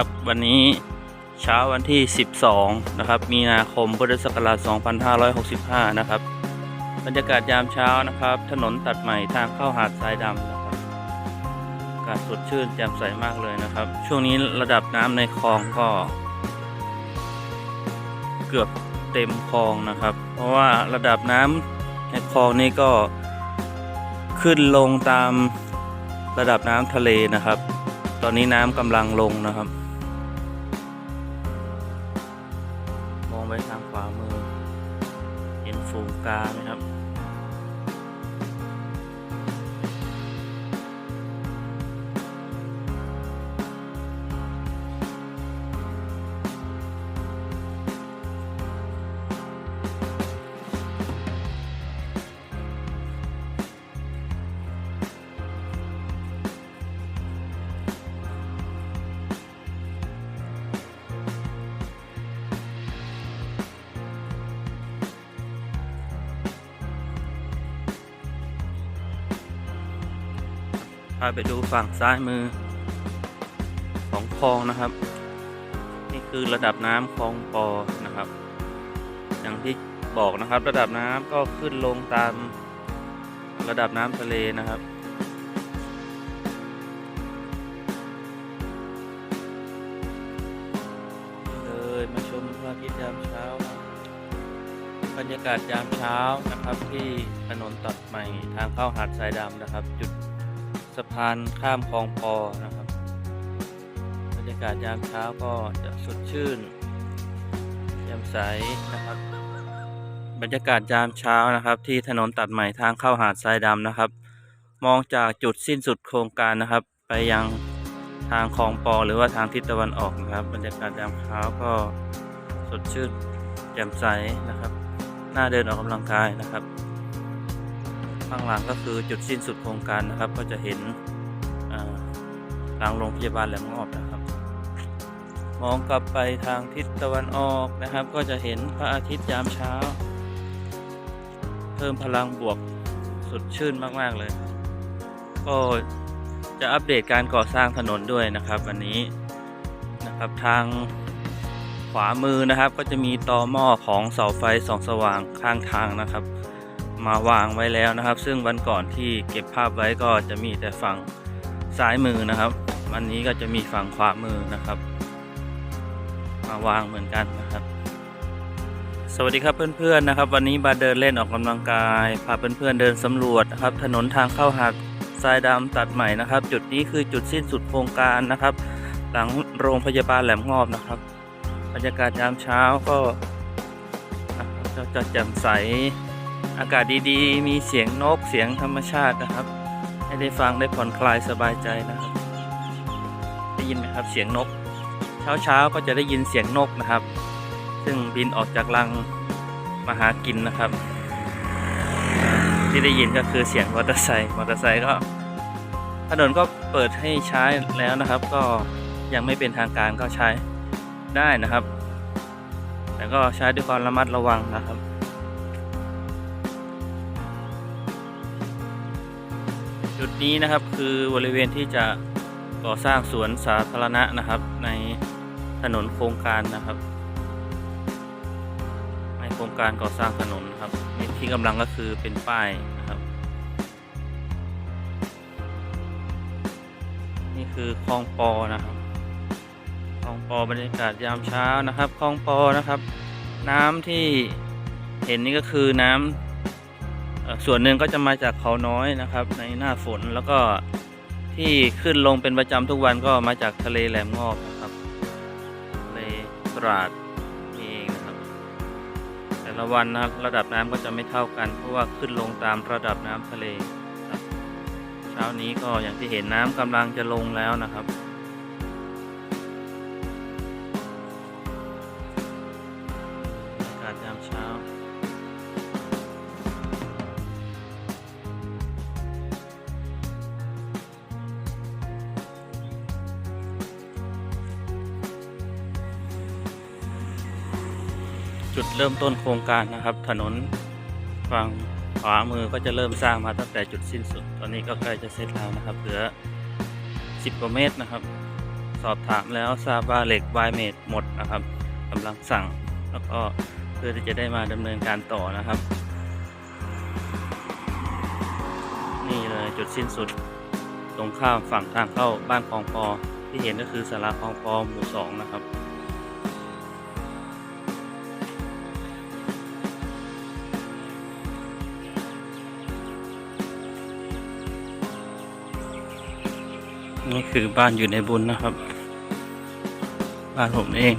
ครับ วันนี้เช้าวันที่ 12 นะครับ มีนาคมพุทธศักราช 2565 นะครับ บรรยากาศยามเช้านะครับ ถนนตัดใหม่ทางเข้าหาดทรายดำนะครับอากาศสดชื่นแจ่มใสมากเลยนะครับ ช่วงนี้ระดับน้ำในคลองก็ เกือบเต็มคลองนะครับ เพราะว่าระดับน้ำในคลองนี่ก็ขึ้นลงตามระดับน้ำทะเลนะครับ ตอนนี้น้ำกำลังลงนะครับ ไปทางขวามือ เห็นฝูงกาไหมครับ พาไปดูฝั่งซ้ายมือ ของคลองนะครับ นี่คือระดับน้ำคลองปอนะครับ อย่างที่บอกนะครับ ระดับน้ำก็ขึ้นลงตามระดับน้ำทะเลนะครับเลยมาชมพระอาทิตย์ยามเช้าครับบรรยากาศยามเช้านะครับที่ถนนตัดใหม่ทางเข้าหาดทรายดำนะครับ จุด สะพานข้ามคลองปอนะครับบรรยากาศยามเช้าก็จะสดชื่นแจ่มใสนะครับ บรรยากาศยามเช้านะครับ ที่ถนนตัดใหม่ทางเข้าหาดทรายดำนะครับ มองจากจุดสิ้นสุดโครงการนะครับ ไปยังทางคลองปอหรือว่าทางทิศตะวันออกนะครับ บรรยากาศยามเช้าก็สดชื่นแจ่มใสนะครับ น่าเดินออกกำลังกายนะครับ ข้างหลังก็คือจุดสิ้นสุดโครงการนะครับ ก็จะเห็นอ่าทางโรงพยาบาลแหลมงอบนะครับ มองกลับไปทางทิศตะวันออกนะครับ ก็จะเห็นพระอาทิตย์ยามเช้า เพิ่มพลังบวกสดชื่นมาก ๆ เลย ก็จะอัปเดตการก่อสร้างถนนด้วยนะครับ วันนี้นะครับทางขวามือนะครับ ก็จะมีตอหม้อของเสาไฟส่องสว่างข้างทางนะครับ มาวางไว้แล้วนะครับ ซึ่งวันก่อนที่เก็บภาพไว้ก็จะมีแต่ฝั่งซ้ายมือนะครับ วันนี้ก็จะมีฝั่งขวามือนะครับ มาวางเหมือนกันนะครับ สวัสดีครับเพื่อนๆนะครับ วันนี้มาเดินเล่นออกกำลังกายพาเพื่อนๆเดินสำรวจนะครับ ถนนทางเข้าหาดทรายดำตัดใหม่นะครับ จุดนี้คือจุดสิ้นสุดโครงการนะครับ หลังโรงพยาบาลแหลมงอบนะครับ บรรยากาศยามเช้าก็จะแจ่มใส อากาศดีๆ มีเสียงนกเสียงธรรมชาตินะครับ ให้ได้ฟังได้ผ่อนคลายสบายใจนะครับ ได้ยินไหมครับเสียงนก เช้าๆก็จะได้ยินเสียงนกนะครับ ซึ่งบินออกจากรังมาหากินนะครับ ที่ได้ยินก็คือเสียงมอเตอร์ไซค์มอเตอร์ไซค์ก็ถนนก็เปิดให้ใช้แล้วนะครับ ก็ยังไม่เป็นทางการก็ใช้ได้นะครับ แต่ก็ใช้ด้วยความระมัดระวังนะครับ จุดนี้นะครับคือบริเวณที่จะก่อสร้างสวนสาธารณะนะครับ ในถนนโครงการนะครับ ในโครงการก่อสร้างถนนนครับที่กำลังก็คือเป็นป้ายนะครับ นี่คือคลองปอนะครับคลองปอบรรยากาศยามเช้านะครับคลองปอนะครับ น้ำที่เห็นนี่ก็คือน้ำ ส่วนหนึ่งก็จะมาจากเขาน้อยนะครับ ในหน้าฝนแล้วก็ที่ขึ้นลงเป็นประจำทุกวันก็มาจากทะเลแหลมงอบนะครับทะเลตราดนี่เองนะครับ แต่ละวันนะครับระดับน้ำก็จะไม่เท่ากัน เพราะว่าขึ้นลงตามระดับน้ำทะเลครับเช้านี้ก็อย่างที่เห็นน้ำกำลังจะลงแล้วนะครับ จุดเริ่มต้นโครงการนะครับ ถนนฝั่งขวามือก็จะเริ่มสร้างมาตั้งแต่จุดสิ้นสุด ตอนนี้ก็ใกล้จะเสร็จแล้วนะครับ เหลือ 10กว่าเมตรนะครับ สอบถามแล้วทราบว่าเหล็กวายเมดหมดนะครับกำลังสั่งแล้วก็เพื่อที่จะได้มาดำเนินการต่อนะครับ นี่เลยจุดสิ้นสุด ตรงข้ามฝั่งทางเข้าบ้านคลองปอที่เห็นก็คือสาราคลองปอหมู่สองนะครับ นี่คือบ้านอยู่ในบุญนะครับ บ้านผมเอง